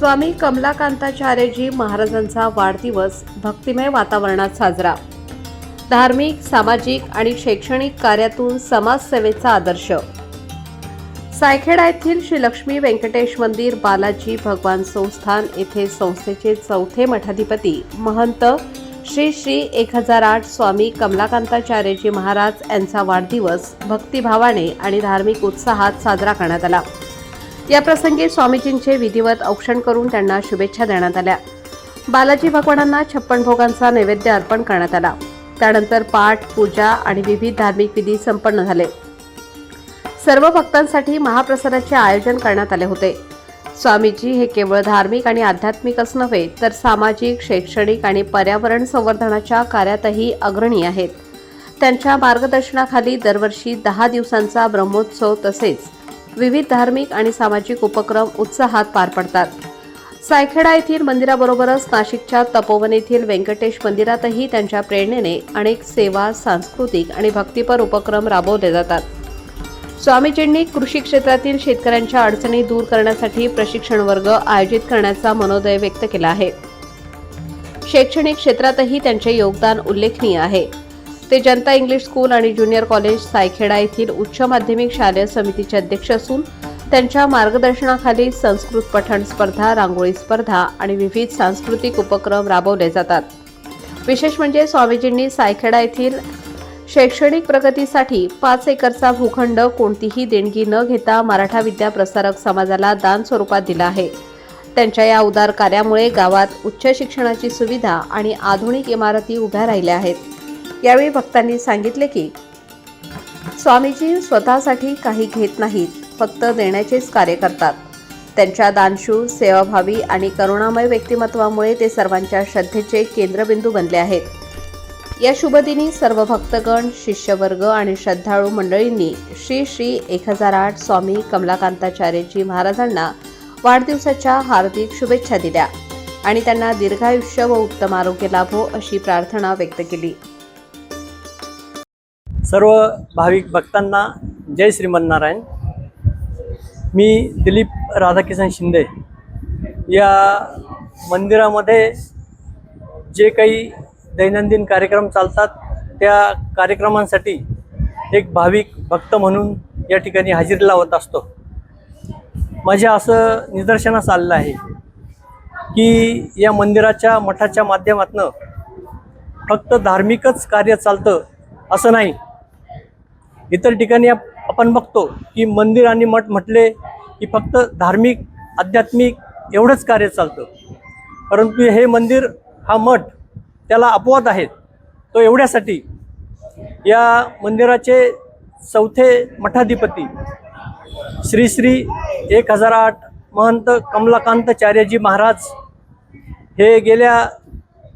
स्वामी कमलाकांताचार्यजी महाराजांचा वाढदिवस भक्तिमय वातावरणात साजरा. धार्मिक सामाजिक आणि शैक्षणिक कार्यातून समाजसेवेचा आदर्श. सायखेडा येथील श्री लक्ष्मी व्यंकटेश मंदिर बालाजी भगवान संस्थान येथे संस्थेचे चौथे मठाधिपती महंत श्री श्री एक हजार आठ स्वामी कमलाकांताचार्यजी महाराज यांचा वाढदिवस भक्तिभावाने आणि धार्मिक उत्साहात साजरा करण्यात आला. याप्रसंगी स्वामीजींचे विधिवत औक्षण करून त्यांना शुभेच्छा देण्यात आल्या. बालाजी भगवानांना छप्पन भोगांचा नैवेद्य अर्पण करण्यात आला. त्यानंतर पाठ पूजा आणि विविध धार्मिक विधी संपन्न झाले. सर्व भक्तांसाठी महाप्रसादाचे आयोजन करण्यात आले होते. स्वामीजी हे केवळ धार्मिक आणि आध्यात्मिकच नव्हे तर सामाजिक शैक्षणिक आणि पर्यावरण संवर्धनाच्या कार्यातही अग्रणी आहेत. त्यांच्या मार्गदर्शनाखाली दरवर्षी दहा दिवसांचा ब्रह्मोत्सव तसेच विविध धार्मिक आणि सामाजिक उपक्रम उत्साहात पार पडतात. सायखेडा येथील मंदिराबरोबरच नाशिकच्या तपोवन येथील व्यंकटेश मंदिरातही त्यांच्या प्रेरणेने अनेक सेवा सांस्कृतिक आणि भक्तिपर उपक्रम राबवले जातात. स्वामीजींनी कृषी क्षेत्रातील शेतकऱ्यांच्या अडचणी दूर करण्यासाठी प्रशिक्षण वर्ग आयोजित करण्याचा मनोदय व्यक्त केला आहे. शैक्षणिक क्षेत्रातही त्यांचे योगदान उल्लेखनीय आहे. ते जनता इंग्लिश स्कूल आणि ज्युनियर कॉलेज सायखेडा येथील उच्च माध्यमिक शालेय समितीचे अध्यक्ष असून त्यांच्या मार्गदर्शनाखाली संस्कृत पठण स्पर्धा रांगोळी स्पर्धा आणि विविध सांस्कृतिक उपक्रम राबवले जातात. विशेष म्हणजे स्वामीजींनी सायखेडा येथील शैक्षणिक प्रगतीसाठी पाच एकरचा भूखंड कोणतीही देणगी न घेता मराठा विद्या प्रसारक समाजाला दान स्वरूपात दिला आहे. त्यांच्या या उदार कार्यामुळे गावात उच्च शिक्षणाची सुविधा आणि आधुनिक इमारती उभ्या राहिल्या आहेत. यावेळी भक्तांनी सांगितले की स्वामीजी स्वतःसाठी काही घेत नाहीत फक्त देण्याचेच कार्य करतात. त्यांच्या दानशूर सेवाभावी आणि करुणामय व्यक्तिमत्वामुळे ते सर्वांच्या श्रद्धेचे केंद्रबिंदू बनले आहेत. या शुभदिनी सर्व भक्तगण शिष्यवर्ग आणि श्रद्धाळू मंडळींनी श्री श्री एक हजार आठ स्वामी कमलाकांताचार्यजी महाराजांना वाढदिवसाच्या हार्दिक शुभेच्छा दिल्या आणि त्यांना दीर्घायुष्य व उत्तम आरोग्य लाभो अशी प्रार्थना व्यक्त केली. सर्व भाविक भक्तांना जय श्रीमन्नारायण मी दिलीप राधाकिशन शिंदे. या मंदिरामध्ये जे काही दैनंदिन कार्यक्रम चालतात त्या कार्यक्रमांसाठी एक भाविक भक्त म्हणून या ठिकाणी हजेरी लावत असतो. माझ्या असं निदर्शनास आलेलं आहे की या मंदिराच्या मठाच्या माध्यमातनं फक्त धार्मिकच कार्य चालतं असं नाही इतर ठिकाणी आपण बघतो की मंदिर आणि मठ म्हटले की फक्त धार्मिक आध्यात्मिक एवढंच कार्य चालतं. परंतु हे मंदिर हा मठ त्याला अपवाद आहेत तो एवढ्यासाठी या मंदिराचे चौथे मठाधिपती श्री श्री एक हजार आठ महंत कमलाकांतचार्यजी महाराज हे गेल्या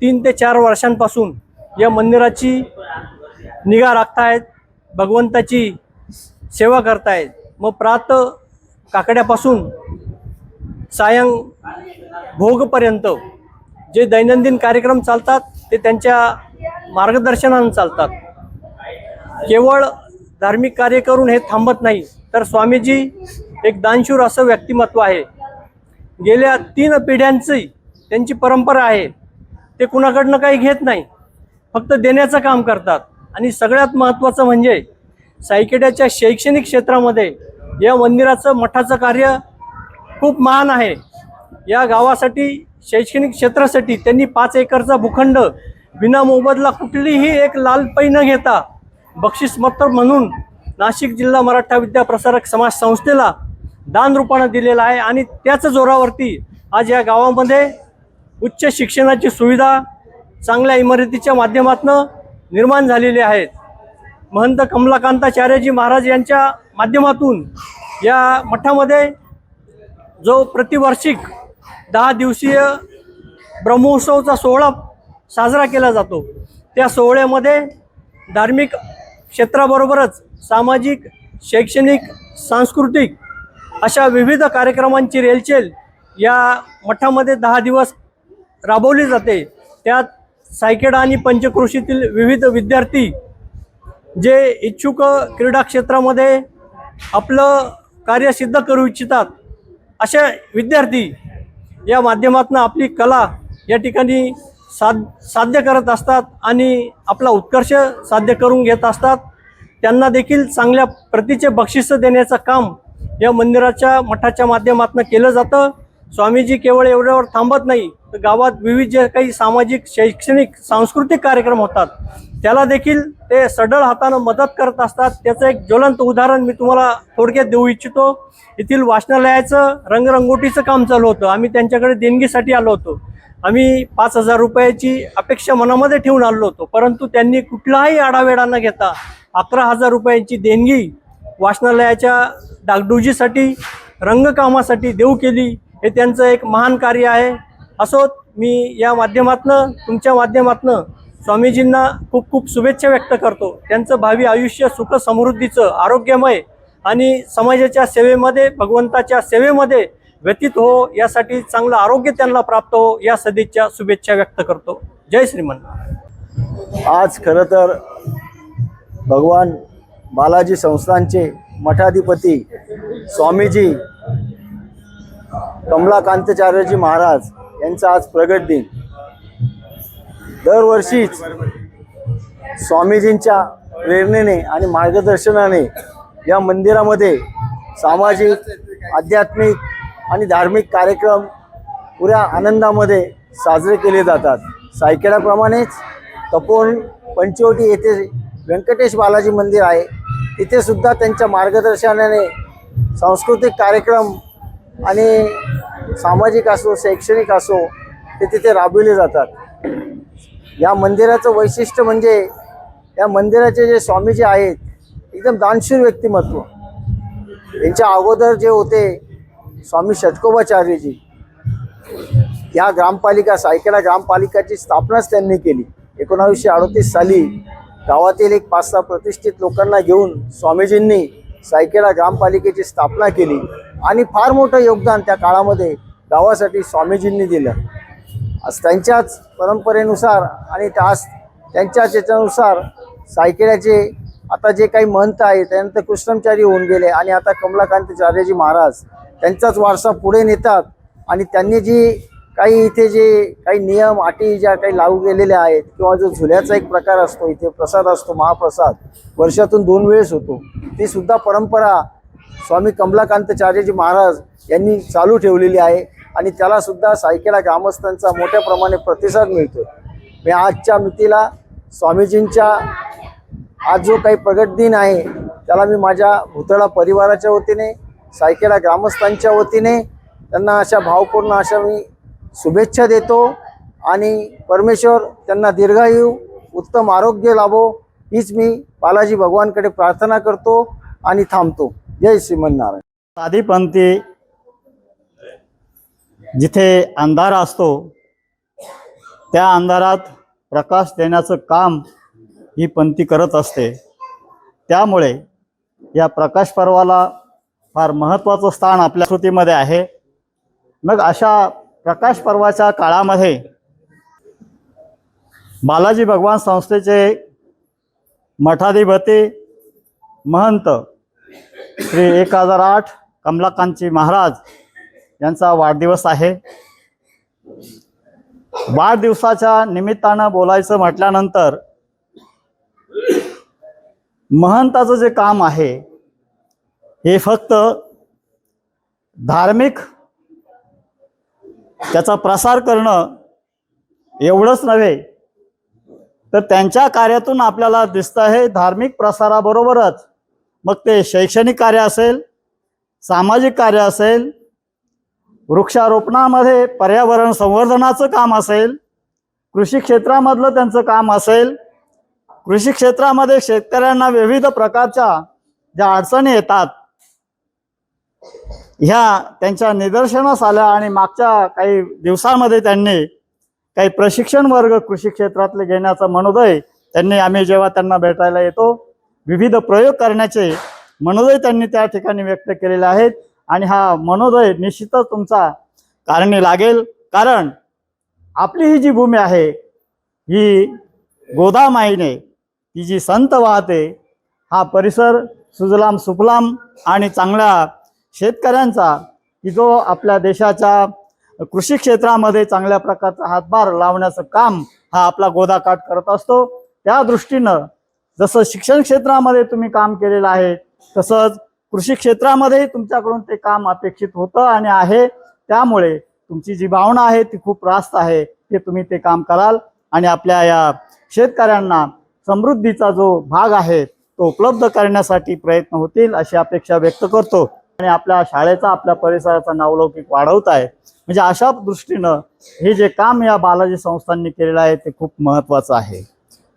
तीन ते चार वर्षांपासून या मंदिराची निगा राखतायत. भगवंताची सेवा करतायत मग प्रात काकड्यापासून सायं भोगपर्यंत जे दैनंदिन कार्यक्रम चालतात ते त्यांच्या मार्गदर्शनानं चालतात. केवळ धार्मिक कार्य करून हे थांबत नाही तर स्वामीजी एक दानशूर असं व्यक्तिमत्व आहे. गेल्या तीन पिढ्यांची त्यांची परंपरा आहे. ते कुणाकडनं काही घेत नाही फक्त देण्याचं काम करतात. आणि सगळ्यात महत्त्वाचं म्हणजे सायकेड्याच्या शैक्षणिक क्षेत्रामध्ये या मंदिराचं मठाचं कार्य खूप महान आहे. या गावासाठी शैक्षणिक क्षेत्रासाठी त्यांनी पाच एकरचा भूखंड विना मोबदला कुठलीही एक लाल पै न घेता बक्षीसमत्तर म्हणून नाशिक जिल्हा मराठा विद्या प्रसारक समाज संस्थेला दान रूपानं दिलेलं आहे आणि त्याच जोरावरती आज या गावामध्ये उच्च शिक्षणाची सुविधा चांगल्या इमारतीच्या माध्यमातून निर्माण झालेले आहेत. महंत कमलाकांताचार्यजी महाराज यांच्या माध्यमातून या मठामध्ये जो प्रतिवार्षिक दहा दिवसीय ब्रह्मोत्सवचा सोहळा साजरा केला जातो त्या सोहळ्यामध्ये धार्मिक क्षेत्राबरोबरच सामाजिक शैक्षणिक सांस्कृतिक अशा विविध कार्यक्रमांची रेलचेल या मठामध्ये दहा दिवस राबवली जाते. त्यात सायकेडा आणि पंचकृषीतील विविध विद्यार्थी जे इच्छुक क्रीडा क्षेत्रामध्ये आपलं कार्य सिद्ध करू इच्छितात अशा विद्यार्थी या माध्यमातून आपली कला या ठिकाणी साध साध्य करत असतात आणि आपला उत्कर्ष साध्य करून घेत असतात. त्यांना देखील चांगल्या प्रतीचे बक्षिसं देण्याचं काम या मंदिराच्या मठाच्या माध्यमातून केलं जातं. स्वामीजी केवळ एवढ्यावर थांबत नाही तर गावात विविध जे काही सामाजिक शैक्षणिक सांस्कृतिक कार्यक्रम होतात त्याला देखील ते सडळ हातानं मदत करत असतात. त्याचं एक ज्वलंत उदाहरण मी तुम्हाला थोडक्यात देऊ इच्छितो. येथील वाचनालयाचं रंगरंगोटीचं काम चालू होतं. आम्ही त्यांच्याकडे देणगीसाठी आलो होतो. आम्ही पाच हजार रुपयाची अपेक्षा मनामध्ये ठेवून आलो होतो. परंतु त्यांनी कुठलाही आढावेढा न घेता अकरा हजार रुपयांची देणगी वाचनालयाच्या डागडुजीसाठी रंगकामासाठी देऊ केली. हे त्यांचं एक महान कार्य आहे. असो मी या माध्यमातनं तुमच्या माध्यमातनं स्वामीजींना खूप खूप शुभेच्छा व्यक्त करतो. त्यांचं भावी आयुष्य सुख समृद्धीचं आरोग्यमय आणि समाजाच्या सेवेमध्ये भगवंताच्या सेवेमध्ये व्यतीत हो यासाठी चांगलं आरोग्य त्यांना प्राप्त हो या सदिच्छा शुभेच्छा व्यक्त करतो. जय श्रीमन आज खरं तर भगवान बालाजी संस्थांचे मठाधिपती स्वामीजी कमलाकांतचार्यजी महाराज यांचा आज प्रगट दिन. दरवर्षीच स्वामीजींच्या प्रेरणेने आणि मार्गदर्शनाने या मंदिरामध्ये सामाजिक आध्यात्मिक आणि धार्मिक कार्यक्रम पुऱ्या आनंदामध्ये साजरे केले जातात. सायकेडाप्रमाणेच तपोन पंचवटी येथे व्यंकटेश बालाजी मंदिर आहे. तिथेसुद्धा त्यांच्या मार्गदर्शनाने सांस्कृतिक कार्यक्रम आणि सामाजिक असो शैक्षणिक असो ते तिथे राबविले जातात. या मंदिराचं वैशिष्ट्य म्हणजे या मंदिराचे जे स्वामीजी आहेत एकदम दानशूर व्यक्तिमत्व. यांच्या अगोदर जे होते स्वामी षटकोबाचार्यजी या ग्रामपालिका सायकेडा ग्रामपालिकाची स्थापनाच त्यांनी केली. एकोणावीसशे अडतीस साली गावातील एक पाच सहा प्रतिष्ठित लोकांना घेऊन स्वामीजींनी सायकेडा ग्रामपालिकेची स्थापना केली. आणि फार मोठं योगदान त्या काळामध्ये गावासाठी स्वामीजींनी दिलं. आज त्यांच्याच परंपरेनुसार आणि त्यास त्यांच्याच याच्यानुसार सायकेड्याचे आता जे काही महंत आहे त्यानंतर कृष्णचारी होऊन गेले आणि आता कमलाकांताचार्यजी महाराज त्यांचाच वारसा पुढे नेतात आणि त्यांनी जी काही इथे जे काही नियम अटी ज्या काही लागू केलेल्या आहेत किंवा जो झुल्याचा एक प्रकार असतो इथे प्रसाद असतो महाप्रसाद वर्षातून दोन वेळेस होतो. ती सुद्धा परंपरा स्वामी कमलाकांतचार्यजी महाराज यांनी चालू ठेवलेली आहे आणि त्यालासुद्धा सायकेला ग्रामस्थांचा मोठ्या प्रमाणे प्रतिसाद मिळतो मी आजच्या मितीला स्वामीजींच्या आज जो काही प्रगट दिन आहे त्याला मी माझ्या भुतळा परिवाराच्या वतीने सायकेला ग्रामस्थांच्या वतीने त्यांना अशा भावपूर्ण अशा मी शुभेच्छा देतो आणि परमेश्वर त्यांना दीर्घायू उत्तम आरोग्य लाभो हीच मी बालाजी भगवानकडे प्रार्थना करतो आणि थांबतो. जय श्रीमन्नारायण साधीपंथी जिथे अंधार असतो त्या अंधारात प्रकाश देण्याचं काम ही पंथी करत असते. त्यामुळे या प्रकाश पर्वाला फार महत्त्वाचं स्थान आपल्या कृतीमध्ये आहे. मग अशा प्रकाश पर्वाच्या काळामध्ये बालाजी भगवान संस्थेचे मठाधिपती महंत श्री एक हजार आठ कमलाकांतजी महाराज यांचा वाढदिवस आहे. वाढदिवसाच्या निमित्तानं बोलायचं म्हटल्यानंतर महंताचं जे काम आहे हे फक्त धार्मिक त्याचा प्रसार करणं एवढंच नव्हे तर त्यांच्या कार्यातून आपल्याला दिसतं आहे धार्मिक प्रसाराबरोबरच मग ते शैक्षणिक कार्य असेल सामाजिक कार्य असेल वृक्षारोपणामध्ये पर्यावरण संवर्धनाचं काम असेल कृषी क्षेत्रामधलं त्यांचं काम असेल कृषी क्षेत्रामध्ये शेतकऱ्यांना विविध प्रकारच्या ज्या अडचणी येतात ह्या त्यांच्या निदर्शनास आल्या आणि मागच्या काही दिवसांमध्ये त्यांनी काही प्रशिक्षण वर्ग कृषी क्षेत्रातले घेण्याचा मनोदय त्यांनी आम्ही जेव्हा त्यांना भेटायला येतो विविध प्रयोग करण्याचे मनोदय त्यांनी त्या ठिकाणी व्यक्त केलेले आहेत. आणि हा मनोदय निश्चितच तुमचा कारणी लागेल. कारण आपली ही जी भूमी आहे ही गोदामाईने ती जी संत वाहते हा परिसर सुजलाम सुफलाम आणि चांगल्या शेतकऱ्यांचा की जो आपल्या देशाच्या कृषी क्षेत्रामध्ये चांगल्या प्रकारचा हातभार लावण्याचं काम हा आपला गोदाकाठ करत असतो. त्या दृष्टीनं जसं शिक्षण क्षेत्रामध्ये तुम्ही काम केलेलं आहे तसंच कृषी क्षेत्रामध्ये तुमच्याकडून ते काम अपेक्षित होतं आणि आहे. त्यामुळे तुमची जी भावना आहे ती खूप रास्त आहे. ते तुम्ही ते काम कराल आणि आपल्या या शेतकऱ्यांना समृद्धीचा जो भाग आहे तो उपलब्ध करण्यासाठी प्रयत्न होतील अशी अपेक्षा व्यक्त करतो. आणि आपल्या शाळेचा आपल्या परिसराचा नावलौकिक वाढवत आहे. म्हणजे अशा दृष्टीनं हे जे काम या बालाजी संस्थांनी केलेलं आहे ते खूप महत्त्वाचं आहे.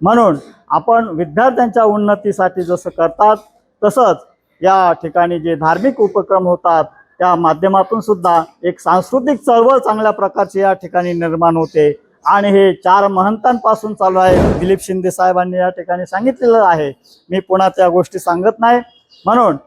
म्हणून आपण विद्यार्थ्यांच्या उन्नतीसाठी जसं करतात तसंच या ठिकाणी जे धार्मिक उपक्रम होतात त्या माध्यमातून सुद्धा एक सांस्कृतिक चळवळ चांगल्या प्रकारची या ठिकाणी निर्माण होते. आणि हे चार महंतांपासून चालू आहे. दिलीप शिंदे साहेबांनी या ठिकाणी सांगितलेलं आहे. मी पुन्हा त्या गोष्टी सांगत नाही. म्हणून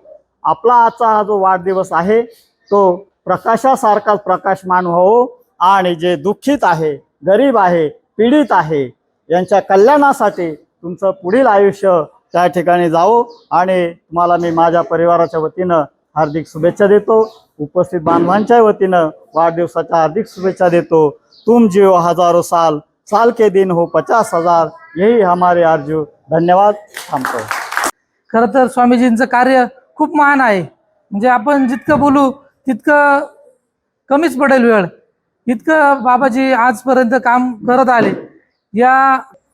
आपला आजचा हा जो वाढदिवस आहे तो प्रकाशासारखाच प्रकाशमान हो आणि जे दुःखित आहे गरीब आहे पीडित आहे यांच्या कल्याणासाठी तुमचं पुढील आयुष्य त्या ठिकाणी जावो आणि तुम्हाला मी माझ्या परिवाराच्या वतीनं हार्दिक शुभेच्छा देतो. उपस्थित बांधवांच्या वतीनं वाढदिवसाच्या हार्दिक शुभेच्छा देतो. तुम जिओ हजारो साल साल के दिन हो पचास हजार. यही हमारे आरजू. धन्यवाद. थांबतो. खरं तर स्वामीजींचं कार्य खूप महान आहे. म्हणजे आपण जितकं बोलू तितकं कमीच पडेल वेळ. इतकं बाबाजी आजपर्यंत काम करत आले. या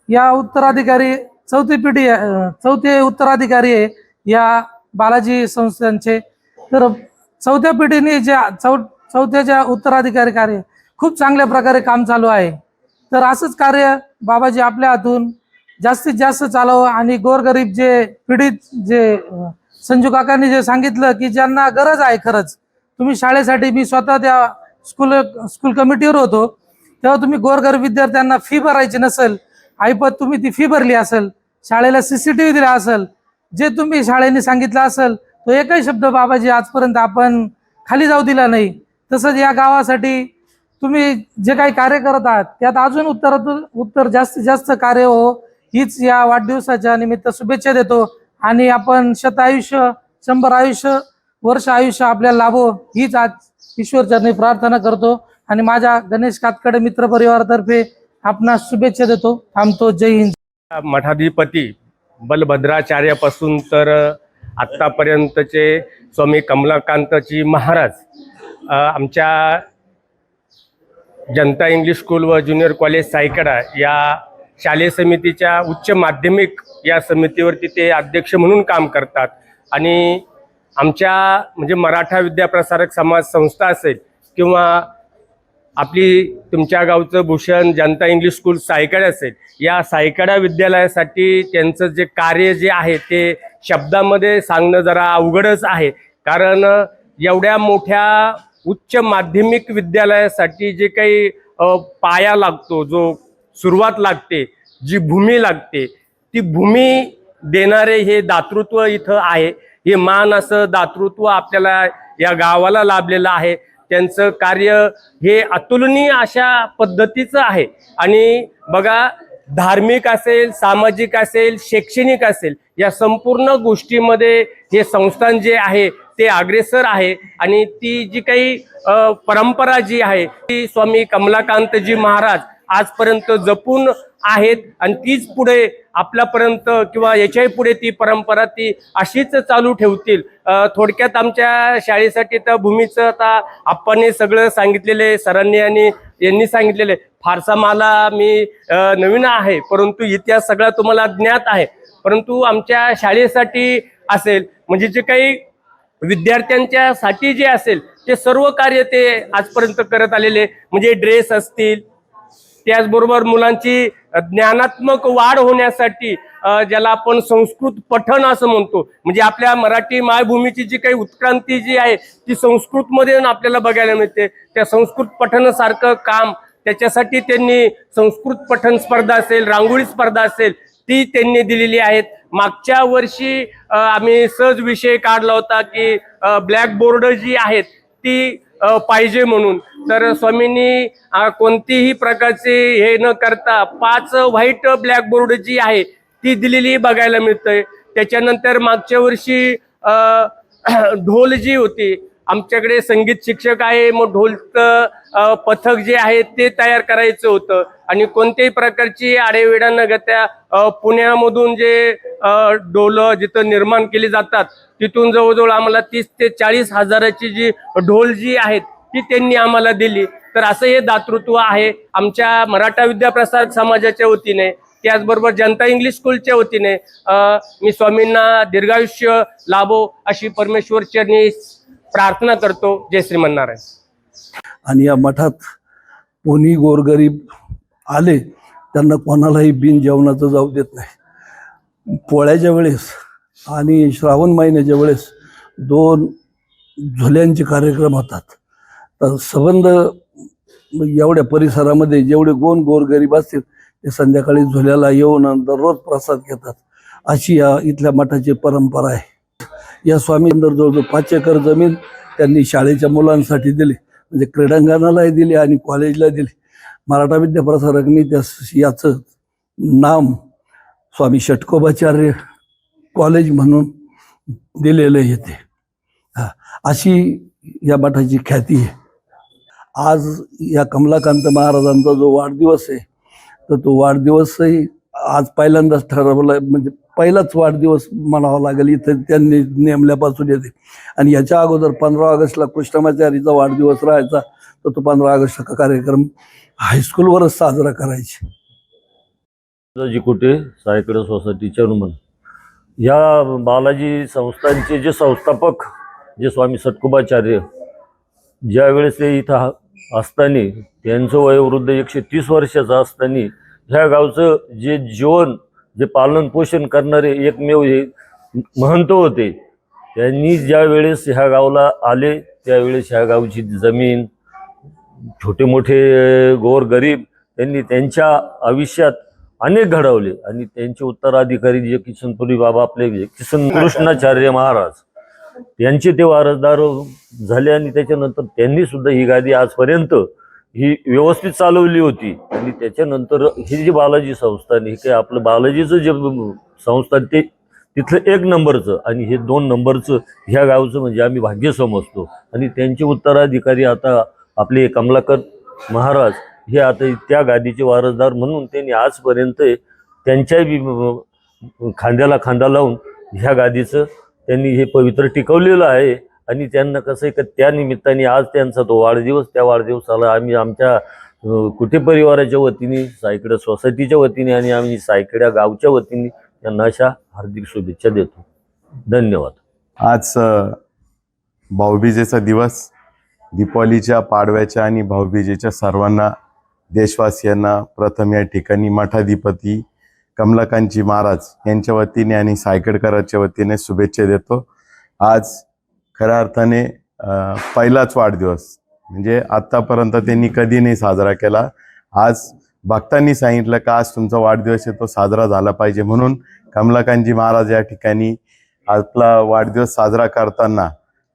या उत्तराधिकारी चौथी पिढी चौथे उत्तराधिकारी आहे या बालाजी संस्थांचे. तर चौथ्या पिढीने ज्या चौ चौथ्याच्या उत्तराधिकारी कार्य खूप चांगल्या प्रकारे काम चालू आहे. तर असंच कार्य बाबाजी आपल्या हातून जास्तीत जास्त चालावं आणि गोरगरीब जे पीडित जे संजू काकांनी जे सांगितलं की ज्यांना गरज आहे खरंच तुम्ही शाळेसाठी मी स्वतः त्या स्कूल स्कूल कमिटीवर होतो. तेव्हा तुम्ही गोरगरीब विद्यार्थ्यांना फी भरायची नसेल ऐपत तुम्ही ती फी भरली असेल शाळेला सीसीटीव्ही दिला असेल जे तुम्ही शाळेने सांगितलं असेल तो एकही शब्द बाबाजी आजपर्यंत आपण खाली जाऊ दिला नाही. तसंच या गावासाठी तुम्ही जे काही कार्य करत आहात त्यात अजून उत्तरातून उत्तर जास्तीत जास्त कार्य हो हीच या वाढदिवसाच्या निमित्त शुभेच्छा देतो. आणि आपण शत आयुष्य शंभर आयुष्य वर्ष आयुष्य आपल्याला लाभो हीच आज ईश्वरचरणी प्रार्थना करतो. आणि माझ्या गणेश कातकडे मित्र परिवारातर्फे आपणास शुभेच्छा देतो. थांबतो. जय हिंद. मठाधिपती बलभद्राचार्यापासून तर आत्तापर्यंतचे स्वामी कमलाकांतजी महाराज आमच्या जनता इंग्लिश स्कूल व ज्युनियर कॉलेज सायकडा या शालेय समितीच्या उच्च माध्यमिक या समितीवरती ते अध्यक्ष म्हणून काम करतात. आणि आमच्या म्हणजे मराठा विद्याप्रसारक समाज संस्था असेल किंवा आपली तुमच्या गावचं भूषण जनता इंग्लिश स्कूल सायकडा असेल या सायकडा विद्यालयासाठी त्यांचं जे कार्य जे आहे ते शब्दामध्ये सांगणं जरा अवघडच आहे. कारण एवढ्या मोठ्या उच्च माध्यमिक विद्यालयासाठी जे काही पाया लागतो जो सुरुवात लागते जी भूमी लागते ती भूमी देणारे हे दातृत्व इथं आहे. हे मान असं दातृत्व आपल्याला या गावाला लाभलेलं आहे. त्यांचं कार्य हे अतुलनीय अशा पद्धतीचं आहे. आणि बघा धार्मिक असेल सामाजिक असेल शैक्षणिक असेल या संपूर्ण गोष्टीमध्ये हे संस्थान जे आहे ते अग्रेसर आहे. आणि ती जी काही परंपरा जी आहे ती स्वामी कमलाकांतजी महाराज आजपर्यंत जपून आहेत. आणि तीच पुढे आपल्यापर्यंत किंवा याच्याही पुढे ती परंपरा ती अशीच चालू ठेवतील. थोडक्यात आमच्या शाळेसाठी तर भूमीचं आता आप्पाने सगळं सांगितलेले सरांनी आणि यांनी सांगितलेले. फारसा मला मी नवीन आहे परंतु इतिहास सगळा तुम्हाला ज्ञात आहे. परंतु आमच्या शाळेसाठी असेल म्हणजे जे काही विद्यार्थ्यांच्यासाठी जे असेल ते सर्व कार्य ते आजपर्यंत करत आलेले. म्हणजे ड्रेस असतील त्याचबरोबर मुलांची ज्ञानात्मक वाढ होण्यासाठी ज्याला आपण संस्कृत पठण असं म्हणतो म्हणजे आपल्या मराठी मायभूमीची जी काही उत्क्रांती जी आहे ती संस्कृतमध्ये आपल्याला बघायला मिळते. त्या संस्कृत पठणासारखं काम त्याच्यासाठी त्यांनी संस्कृत पठण स्पर्धा असेल रांगोळी स्पर्धा असेल ती त्यांनी दिलेली आहेत. मागच्या वर्षी आम्ही सहज विषय काढला होता की ब्लॅकबोर्ड जी आहेत ती पाहिजे म्हणून. तर स्वामींनी कोणतीही प्रकारचे हे न करता पाच व्हाईट ब्लॅकबोर्ड जी आहे ती दिलेली बघायला मिळतंय. त्याच्यानंतर मागच्या वर्षी ढोल जी होती आमच्याकडे संगीत शिक्षक आहे मग ढोलचं पथक जे आहे ते तयार करायचं होतं. आणि कोणत्याही प्रकारची आडेवेडा न घेता पुण्यामधून जे ढोल ढोलं जिथं निर्माण केली जातात तिथून जवळजवळ आम्हाला तीस ते चाळीस हजाराची जी ढोल जी आहेत ती त्यांनी आम्हाला दिली. तर असं हे दातृत्व आहे आमच्या मराठा विद्याप्रसारक समाजाच्या वतीने. त्याचबरोबर जनता इंग्लिश स्कूलच्या वतीने मी स्वामींना दीर्घायुष्य लाभो अशी परमेश्वर चरणी प्रार्थना करतो. जय श्रीमन्नारायण आणि या मठात कोणी गोरगरीब आले त्यांना कोणालाही बिन जेवणाचं जाऊ देत नाही. पोळ्याच्या वेळेस आणि श्रावण महिन्याच्या वेळेस दोन झुल्यांचे कार्यक्रम होतात. तर संबंध एवढ्या परिसरामध्ये जेवढे गोन गोरगरीब असतील ते संध्याकाळी झुल्याला येऊन दररोज प्रसाद घेतात. अशी या इथल्या मठाची परंपरा आहे. या स्वामी जवळजवळ पाच एकर जमीन त्यांनी शाळेच्या मुलांसाठी दिली. म्हणजे क्रीडांगणालाही दिली आणि कॉलेजला दिली. मराठा विद्याप्रसारकनी त्या याचं नाम स्वामी षटकोबाचार्य कॉलेज म्हणून दिलेलं येते हा अशी या मठाची ख्याती आहे. आज या कमलाकांत महाराजांचा जो वाढदिवस आहे तर तो वाढदिवसही आज पहिल्यांदाच ठरवला म्हणजे पहिलाच वाढदिवस म्हणावा लागेल. इथं त्यांनी नेमल्यापासून येते. आणि याच्या अगोदर पंधरा ऑगस्टला कृष्णमाचारीचा वाढदिवस राहायचा. तर तो पंधरा ऑगस्टचा कार्यक्रम हायस्कूलवरच साजरा करायचे. जी कुठे? सायकड सोसायटी चेअरमन या बालाजी संस्थांचे जे संस्थापक जे स्वामी सटकुबाचार्य ज्या वेळेस ते इथं असताना त्यांचं वयोवृद्ध एकशे तीस वर्षाचं असताना ह्या गावचं जे जीवन जे पालन पोषण करणारे एकमेव हे महंत होते त्यांनी ज्या वेळेस ह्या गावाला आले त्यावेळेस ह्या गावची जमीन छोटे मोठे गोर गरीब त्यांनी त्यांच्या आयुष्यात अनेक घडवले. आणि त्यांचे उत्तराधिकारी जे किशनपुरी बाबा आपले जे कृष्णाचार्य महाराज यांचे ते वारसदार झाले आणि त्याच्यानंतर त्यांनी सुद्धा ही गादी आजपर्यंत ही व्यवस्थित चालवली होती. आणि त्याच्यानंतर हे जी बालाजी संस्थान हे काय आपलं बालाजीचं जे संस्थान ते तिथलं एक नंबरचं आणि हे दोन नंबरचं ह्या गावचं म्हणजे आम्ही भाग्य समजतो. आणि त्यांचे उत्तराधिकारी आता आपले कमलाकर महाराज हे आता त्या गादीचे वारसदार म्हणून त्यांनी आजपर्यंत त्यांच्याही खांद्याला खांदा लावून ह्या गादीचं त्यांनी हे पवित्र टिकवलेलं आहे. आणि त्यांना कसं आहे का त्या निमित्ताने आज त्यांचा तो वाढदिवस त्या वाढदिवसाला आम्ही आमच्या कुठे परिवाराच्या वतीने सायकड्या सोसायटीच्या वतीने आणि आम्ही सायकड्या गावच्या वतीने त्यांना अशा हार्दिक शुभेच्छा देतो. धन्यवाद. आज भाऊबीजेचा दिवस दीपावलीच्या पाडव्याच्या आणि भाऊबीजेच्या सर्वांना देशवासियांना प्रथम या ठिकाणी मठाधिपती कमलाकांतजी महाराज यांच्या वतीने आणि सायकडकरांच्या वतीने शुभेच्छा देतो. आज खऱ्या अर्थाने पहिलाच वाढदिवस. म्हणजे आत्तापर्यंत त्यांनी कधी नाही साजरा केला. आज भक्तांनी सांगितलं का आज तुमचा वाढदिवस आहे तो साजरा झाला पाहिजे म्हणून कमलाकांतजी महाराज या ठिकाणी आपला वाढदिवस साजरा करताना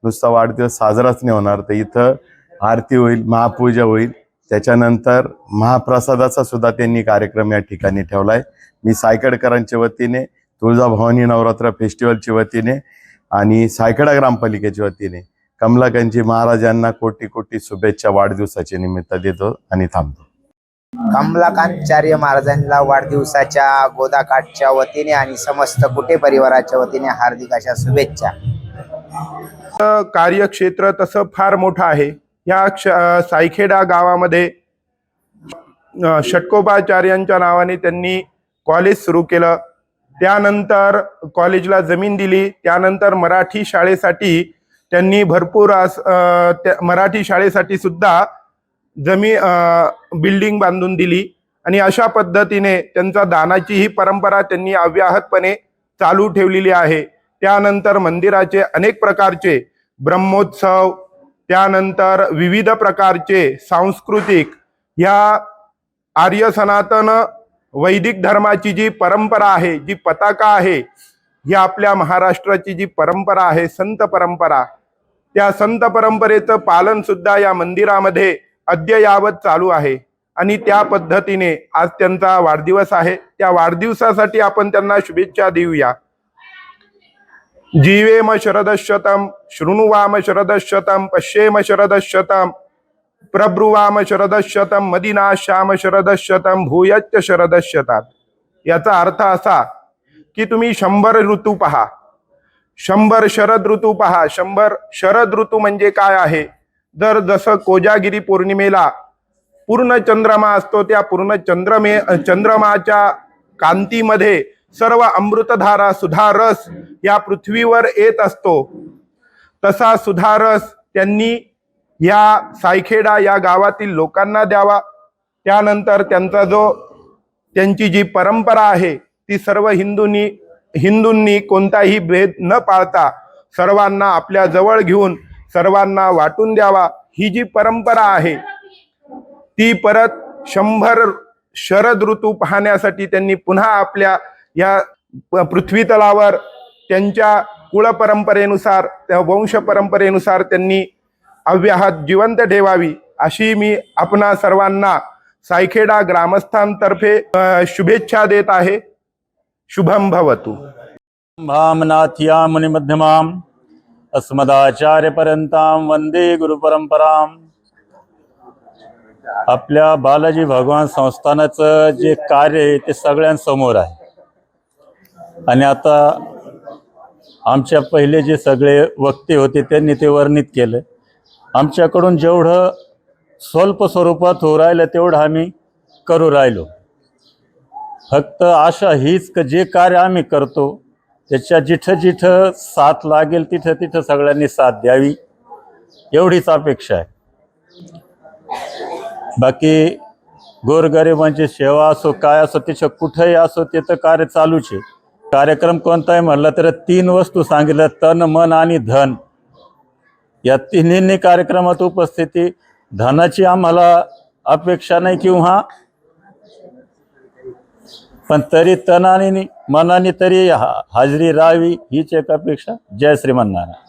नुसता वाढदिवस साजराच नाही होणार तर इथं आरती होईल महापूजा होईल. त्याच्यानंतर महाप्रसादाचा सुद्धा त्यांनी कार्यक्रम या ठिकाणी ठेवला आहे मी सायकडकरांच्या वतीने तुळजाभवानी नवरात्र फेस्टिवलच्या वतीने आणि सायकडा ग्रामपालिकेच्या वतीने कमलाकांतजी महाराजांना कोटी कोटी शुभेच्छा वाढदिवसाच्या निमित्त देतो आणि थांबतो. कमलाकांतचार्य महाराजांना वाढदिवसाच्या गोदाकाठच्या वतीने आणि समस्त कुटे परिवाराच्या वतीने हार्दिक अशा शुभेच्छा. कार्यक्षेत्र तसं फार मोठं आहे. या क्ष सायखेडा गावामध्ये षटकोपाचार्यांच्या नावाने त्यांनी कॉलेज सुरू केलं. त्यानंतर कॉलेजला जमीन दिली. त्यानंतर मराठी शाळेसाठी त्यांनी भरपूर अस त्या मराठी शाळेसाठी सुद्धा जमी बिल्डिंग बांधून दिली. आणि अशा पद्धतीने त्यांचा दानाची ही परंपरा त्यांनी अव्याहतपणे चालू ठेवलेली आहे. त्यानंतर मंदिराचे अनेक प्रकारचे ब्रह्मोत्सव त्यानंतर विविध प्रकारचे सांस्कृतिक ह्या आर्य सनातन वैदिक धर्माची जी परंपरा आहे जी पताका आहे ही आपल्या महाराष्ट्राची जी परंपरा आहे संत परंपरा त्या संत परंपरेचं पालन सुद्धा या मंदिरामध्ये अद्ययावत चालू आहे. आणि त्या पद्धतीने आज त्यांचा वाढदिवस आहे. त्या वाढदिवसासाठी आपण त्यांना शुभेच्छा देऊया. जीवेम शरदशतम शृणुवाम शरदशतम पश्येम शरदशतम प्रब्रुवाम शरदशतम मदिनाश्याम शरदशतम भूयच्च शरदशतात याचा अर्थ असा की तुम्ही शंभर ऋतू पहा। शंभर शरद ऋतू पहा। शंभर शरद ऋतू म्हणजे काय आहे? जर जसं कोजागिरी पौर्णिमेला पूर्ण चंद्रमा असतो त्या पूर्ण चंद्रमे चंद्रमाच्या कांतीमध्ये सर्व अमृतधारा सुधारस या पृथ्वीवर येत असतो। तसा सुधारस त्यांनी या सायखेडा या गावातील लोकांना द्यावा. त्यानंतर त्यांचा जो त्यांची जी परंपरा आहे ती सर्व हिंदूंनी हिंदूंनी कोणताही भेद न पाळता सर्वांना आपल्या जवळ घेऊन सर्वांना वाटून द्यावा. ही जी परंपरा आहे ती परत शंभर शरद ऋतू पाहण्यासाठी त्यांनी पुन्हा आपल्या या पृथ्वीतलावर पृथ्वी तलावर त्यांच्या कुळपरंपरेनुसार त्या वंश परंपरेनुसार त्यांनी अव्याहत जिवंत ठेवावी अशी मी आपणा सर्वांना सायखेडा ग्रामस्थांतर्फे शुभेच्छा देत आहे. शुभम भवतु. भामनाथ्या अस्मदाचार्य अस्मदाचार्यपर्यंतां वंदे गुरुपरंपराम. आपल्या बालाजी भगवान संस्थानाचं जे कार्य आहे ते सगळ्यांसमोर आहे. आणि आता आमच्या पहिले जे सगळे वक्ते होते त्यांनी ते वर्णित केलं. आमच्याकडून जेवढं स्वल्प स्वरूपात होऊ राहिलं तेवढं आम्ही करू राहिलो. फक्त आशा हीच का जे कार्य आम्ही करतो त्याच्या जिथं जिथं साथ लागेल तिथं तिथं सगळ्यांनी साथ द्यावी. एवढीच अपेक्षा आहे. बाकी गोरगरिबांची सेवा असो काय असो त्याच्या कुठंही असो ते तर कार्य चालूच आहे. कार्यक्रम कोणताही म्हणलं तर तीन वस्तू सांगितलं तन मन आणि धन. या तिन्ही कार्यक्रमात उपस्थिती. धनाची आम्हाला अपेक्षा नाही किंवा पण तरी तनाने मनाने तरी हा- हाजरी राहावी हीच एक अपेक्षा. जय श्रीमन्नारायण